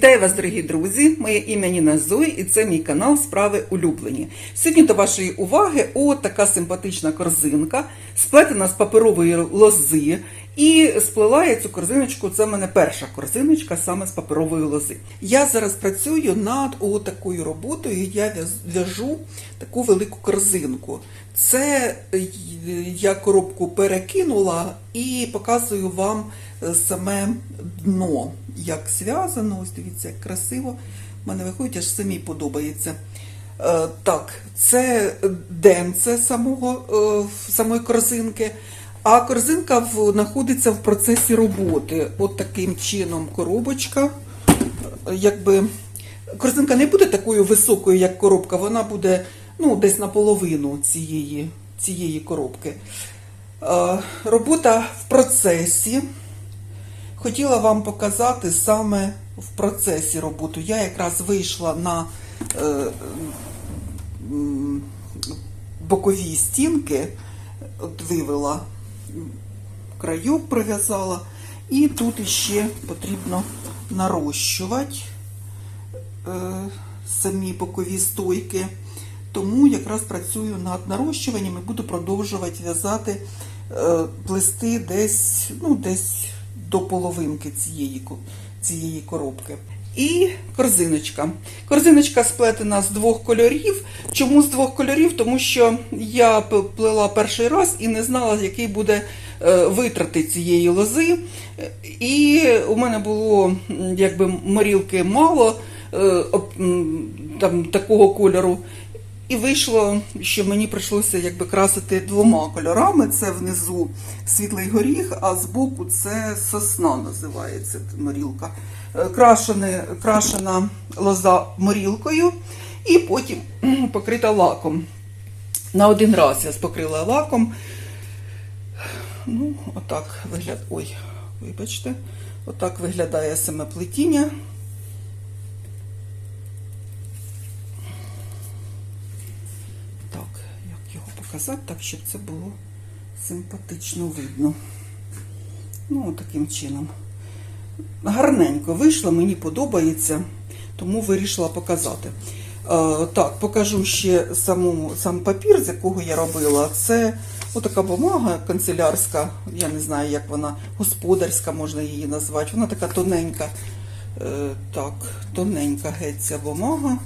Вітаю вас, дорогі друзі! Моє ім'я Ніна Зой і це мій канал Справи улюблені. Сьогодні до вашої уваги от така симпатична корзинка, сплетена з паперової лози. І сплела я цю корзиночку. Це в мене перша корзиночка саме з паперової лози. Я зараз працюю над такою роботою. Я в'яжу таку велику корзинку. Це е, я коробку перекинула і показую вам саме дно, як зв'язано. Ось дивіться, як красиво. В мене виходить, аж самі подобається. Е, Так, це денце самого, е, самої корзинки. А корзинка знаходиться в процесі роботи. От таким чином коробочка. Якби корзинка не буде такою високою, як коробка, вона буде ну, десь наполовину цієї, цієї коробки. Е, Робота в процесі. Хотіла вам показати саме в процесі роботи. Я якраз вийшла на е, бокові стінки, от вивела крайок, прив'язала, і тут іще потрібно нарощувати е, самі бокові стойки. Тому якраз працюю над нарощуванням і буду продовжувати в'язати, е, плести десь, ну, десь до половинки цієї, цієї коробки. І корзиночка. Корзиночка сплетена з двох кольорів. Чому з двох кольорів? Тому що я плела перший раз і не знала, який буде е, витрати цієї лози. І у мене було якби морілки мало е, там, такого кольору. І вийшло, що мені прийшлося якби красити двома кольорами. Це внизу світлий горіх, а збоку це сосна називається морілка. Е, Крашене, крашена лоза морілкою і потім покрита лаком. На один раз я покрила лаком. Ну, отак виглядає. Ой, вибачте, отак виглядає саме плетіння. Так, як його показати, так, щоб це було симпатично видно. Ну, таким чином. Гарненько вийшло, мені подобається, тому вирішила показати. Е, так, покажу ще саму, сам папір, з якого я робила. Це отака бумага канцелярська, я не знаю, як вона, господарська можна її назвати. Вона така тоненька. Е, так, тоненька геть ця бумага.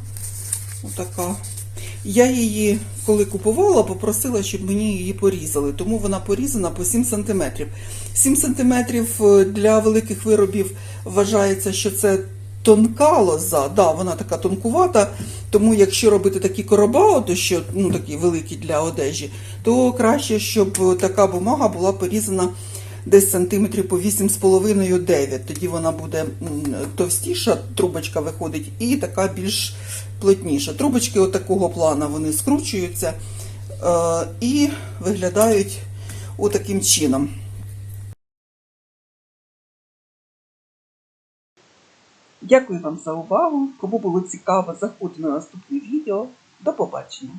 Отака. Я її, коли купувала, попросила, щоб мені її порізали, тому вона порізана по 7 см. 7 см для великих виробів вважається, що це тонка лоза, да, вона така тонкувата, тому якщо робити такі коробаути, що ну, такі великі для одежі, то краще, щоб така бумага була порізана десь сантиметрів по 8,5-9. Тоді вона буде товстіша, трубочка виходить, і така більш плотніша. Трубочки отакого плана вони скручуються е, і виглядають отаким чином. Дякую вам за увагу. Кому було цікаво, заходьте на наступне відео. До побачення!